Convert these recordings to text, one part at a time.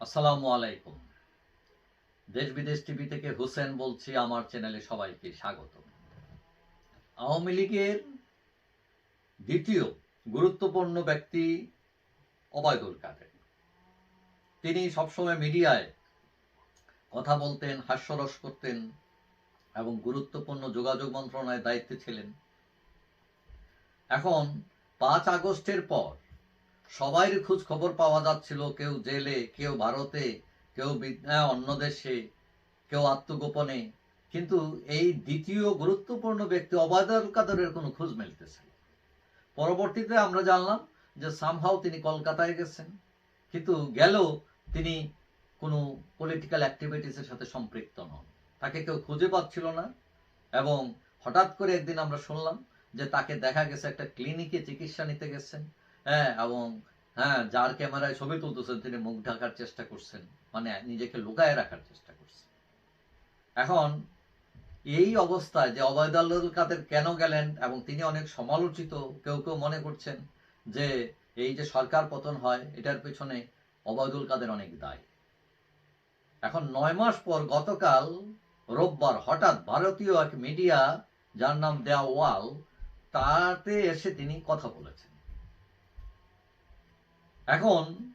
আসসালামু আলাইকুম। দেশ বিদেশ টিভি থেকে হোসেন বলছি, আমার চ্যানেলে সবাইকে স্বাগত। আওয়ামী লীগের দ্বিতীয় গুরুত্বপূর্ণ ব্যক্তি অবায়দুল কাদের। তিনি সবসময় মিডিয়ায় কথা বলতেন, হাস্যরস করতেন এবং গুরুত্বপূর্ণ যোগাযোগ মন্ত্রণালয়ের দায়িত্বে ছিলেন। এখন পাঁচ আগস্টের পর সবাই খোঁজ খবর পাওয়া যাচ্ছিল, কেউ জেলে, কেউ ভারতে, কেউ অন্য দেশে, কেউ আত্মগোপনে। কিন্তু এই দ্বিতীয় গুরুত্বপূর্ণ ব্যক্তি অবায়দুল কাদরের কোনো খোঁজ মিলতেছে পরবর্তীতে আমরা জানলাম যে সামহাও তিনি কলকাতায় গেছেন। কিন্তু গেলেও তিনি কোনো পলিটিক্যাল অ্যাক্টিভিটিসের সাথে সম্পৃক্ত নন। তাকে কেউ খুঁজে পাচ্ছিল না এবং হঠাৎ করে একদিন আমরা শুনলাম যে তাকে দেখা গেছে একটা ক্লিনিকে চিকিৎসা নিতে গেছেন। হ্যাঁ এবং হ্যাঁ যার ক্যামেরায় ছবি তুলতেছেন, তিনি মুখ ঢাকার চেষ্টা করছেন মানে নিজেকে লুকায় রাখার চেষ্টা করছেন। এখন, এই অবস্থায় যে অবৈদালুল কাদের কেন গেলেন, এবং তিনি অনেক সমালোচিত, কেউ কেউ মনে করছেন যে এই যে সরকার পতন হয়, এটার পেছনে অবৈদুল কাদের অনেক দায়। এখন নয় মাস পর গতকাল রোববার হঠাৎ ভারতীয় এক মিডিয়া, যার নাম দেয়া ওয়াল তাতে এসে তিনি কথা বলেছেন। এখন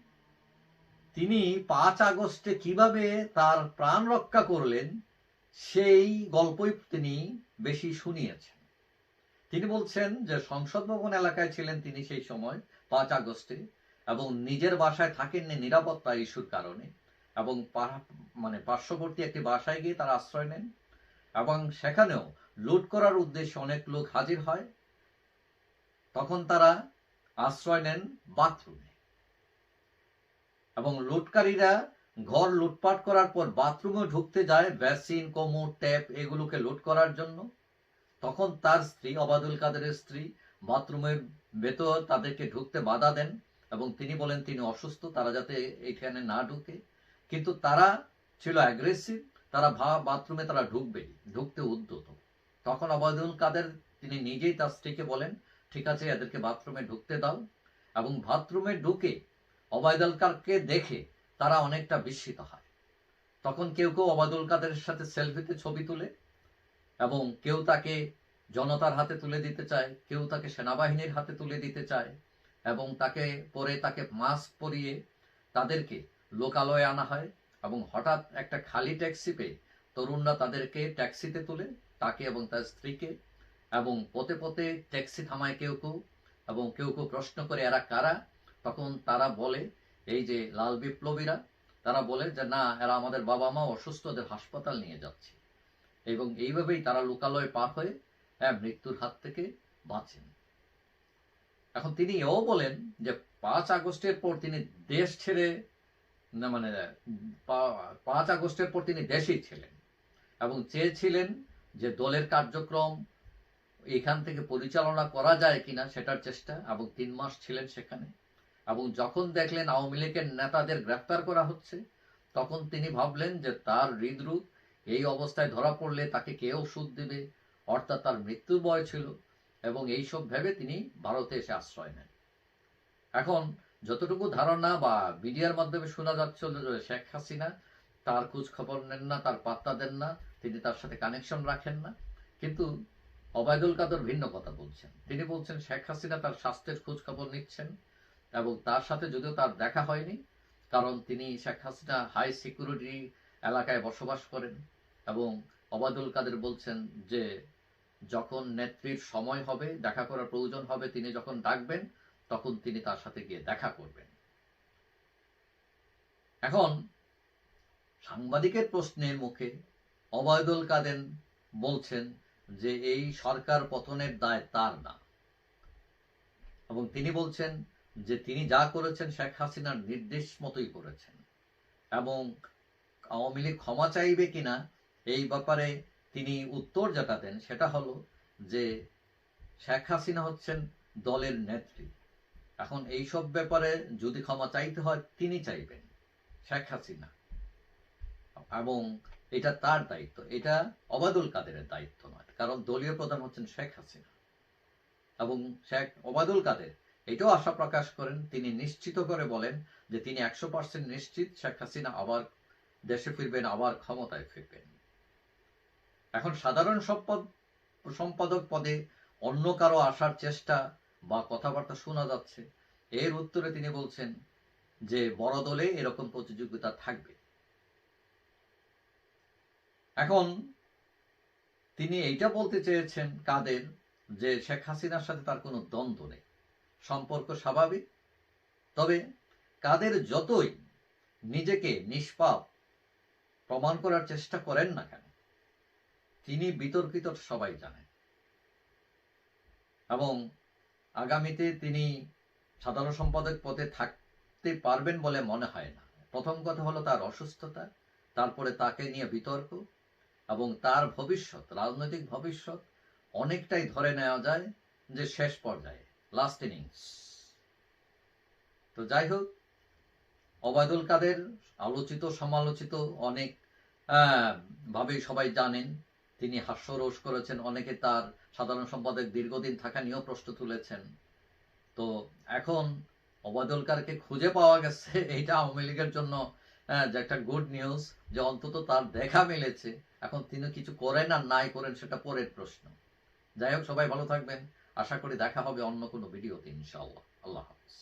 তিনি পাঁচ আগস্টে কীভাবে তার প্রাণ রক্ষা করলেন, সেই গল্পই তিনি বেশি শুনিয়েছেন। তিনি বলছেন যে, সংসদ ভবন এলাকায় ছিলেন তিনি সেই সময়, পাঁচ আগস্টে, এবং নিজের বাসায় থাকেননি নিরাপত্তা ইস্যুর কারণে, এবং মানে পার্শ্ববর্তী একটি বাসায় গিয়ে তারা আশ্রয় নেন, এবং সেখানেও লুট করার উদ্দেশ্যে অনেক লোক হাজির হয়। তখন তারা আশ্রয় নেন বাথরুমে। এবং লুটকারীরা ঘর লুটপাট করার পর বাথরুমে ঢুকতে যায় বেসিন কোমর, ট্যাপ এগুলোকে লুট করার জন্য। তখন তার স্ত্রী, অবাদুল কাদেরের স্ত্রী, বাথরুমের ভেতর তাদেরকে ঢুকতে বাধা দেন এবং তিনি বলেন, তিনি অসুস্থ, তারা যাতে এখানে না ঢুকে। কিন্তু তারা ছিল অ্যাগ্রেসিভ তারা ভা বাথরুমে তারা ঢুকবে ঢুকতে উদ্যত। তখন অবাদুল কাদের, তিনি নিজেই তার স্ত্রীকে বলেন, ঠিক আছে, এদেরকে বাথরুমে ঢুকতে দাও। এবং বাথরুমে ঢুকে অবায়দুল কাদরকে দেখে তারা অনেকটা বিস্মিত হয়। তখন কেউ কেউ অবায়দুল কাদের সাথে সেলফিতে ছবি তুলে এবং কেউ তাকে জনতার হাতে তুলে দিতে চায়, কেউ তাকে সেনাবাহিনীর হাতে তুলে দিতে চায় এবং তাকে পরে তাকে মাস্ক পরিয়ে তাদেরকে লোকালয়ে আনা হয় এবং হঠাৎ একটা খালি ট্যাক্সি পেয়ে তরুণরা তাদেরকে ট্যাক্সিতে তুলে, তাকে এবং তার স্ত্রীকে এবং পথে পথে ট্যাক্সি থামায় কেউ কেউ এবং কেউ কেউ প্রশ্ন করে, এরা কারা? তখন তারা বলে এই যে লাল বিপ্লবীরা তারা বলে যে না এরা আমাদের বাবা মা অসুস্থ ওদের হাসপাতাল নিয়ে যাচ্ছে। এবং এইভাবেই তারা লোকালয়ে পার হয়ে হ্যাঁ, মৃত্যুর হাত থেকে বাঁচেন। এখন তিনি এও বলেন যে পাঁচ আগস্টের পর তিনি দেশ ছেড়ে মানে পাঁচ আগস্টের পর তিনি দেশেই ছিলেন এবং চেয়েছিলেন যে দলের কার্যক্রম এখান থেকে পরিচালনা করা যায় কিনা সেটার চেষ্টা এবং তিন মাস ছিলেন সেখানে। এবং যখন দেখলেন আওয়ামী লীগের নেতাদের গ্রেফতার করা হচ্ছে, তখন তিনি ভাবলেন যে তার হৃদরোগ এই অবস্থায় ধরা পড়লে তাকে কে ওষুধ দেবে? অর্থাৎ তার মৃত্যু বয় ছিল এবং এইসব ভেবে তিনি ভারতে এসে আশ্রয় নেন। এখন যতটুকু ধারণা বা মিডিয়ার মাধ্যমে শোনা যাচ্ছিল শেখ হাসিনা তার খোঁজ খবর নেন না, তার পাত্তা দেন না, তিনি তার সাথে কানেকশন রাখেন না। কিন্তু অবায়দুল কাদর ভিন্ন কথা বলছেন। তিনি বলছেন, শেখ হাসিনা তার স্বাস্থ্যের খোঁজ খবর নিচ্ছেন। এবং তার সাথে যদিও তার দেখা হয়নি, কারণ তিনি শেখ হাসিনা হাই সিকিউরিটি এলাকায় বসবাস করেন এবং অবায়দুল কাদের বলছেন যে যখন নেত্রীর সময় হবে, দেখা করার প্রয়োজন হবে, তিনি যখন ডাকবেন, তখন তিনি তার সাথে গিয়ে দেখা করবেন। এখন সাংবাদিকের প্রশ্নের মুখে অবায়দুল কাদের বলছেন যে এই সরকার পতনের দায় তার না। এবং তিনি বলছেন যে তিনি যা করেছেন শেখ হাসিনার নির্দেশ মতোই করেছেন। এবং আওয়ামী লীগ ক্ষমা চাইবে কিনা, এই ব্যাপারে তিনি উত্তর যেটা দেন সেটা হলো যে শেখ হাসিনা হচ্ছেন দলের নেত্রী। এখন এই সব ব্যাপারে যদি ক্ষমা চাইতে হয়, তিনি চাইবেন শেখ হাসিনা। এবং এটা তার দায়িত্ব। এটা অবাদুল কাদেরের দায়িত্ব নয়, কারণ দলীয় প্রধান হচ্ছেন শেখ হাসিনা। এবং শেখ অবাদুল কাদের এটাও আশা প্রকাশ করেন, তিনি নিশ্চিত করে বলেন যে তিনি একশো পার্সেন্ট নিশ্চিত শেখ হাসিনা আবার দেশে ফিরবেন, আবার ক্ষমতায় ফিরবেন। এখন সাধারণ সম্পদ, সম্পাদক পদে অন্য কারও আসার চেষ্টা বা কথাবার্তা শোনা যাচ্ছে, এর উত্তরে তিনি বলছেন যে বড় দলে এরকম প্রতিযোগিতা থাকবে। এখন তিনি এইটা বলতে চেয়েছেন কাদের, যে শেখ হাসিনার সাথে তার কোনো দ্বন্দ্ব নেই। সম্পর্ক স্বাভাবিক। তবে কাদের যতই নিজেকে নিষ্পাপ প্রমাণ করার চেষ্টা করেন না কেন, তিনি বিতর্কিত সবাই জানেন। এবং আগামীতে তিনি সাধারণ সম্পাদক পদে থাকতে পারবেন বলে মনে হয় না। প্রথম কথা হলো তার অসুস্থতা, তারপরে তাকে নিয়ে বিতর্ক, এবং তার ভবিষ্যৎ, রাজনৈতিক ভবিষ্যৎ অনেকটাই ধরে নেওয়া যায় যে শেষ পর্যায়ে। লাস্ট ইনিংস তো যাই হোক, অবায়দুল কাদের আলোচিত, সমালোচিত অনেক ভাবে সবাই জানেন। তিনি হাস্যরোষ করেছেন, অনেকে তার সাধারণ সম্পাদক দীর্ঘদিন থাকা নিয়েও প্রশ্ন তুলেছেন। তো এখন অবায়দুল কারকে খুঁজে পাওয়া গেছে, এইটা আওয়ামী লীগের জন্য যে একটা গুড নিউজ যে অন্তত তার দেখা মিলেছে। এখন তিনি কিছু করেন আর নাই করেন, সেটা পরের প্রশ্ন। যাই হোক, সবাই ভালো থাকবেন। আশা করি দেখা হবে অন্য কোনো ভিডিওতে ইনশাআল্লাহ। আল্লাহ হাফিজ।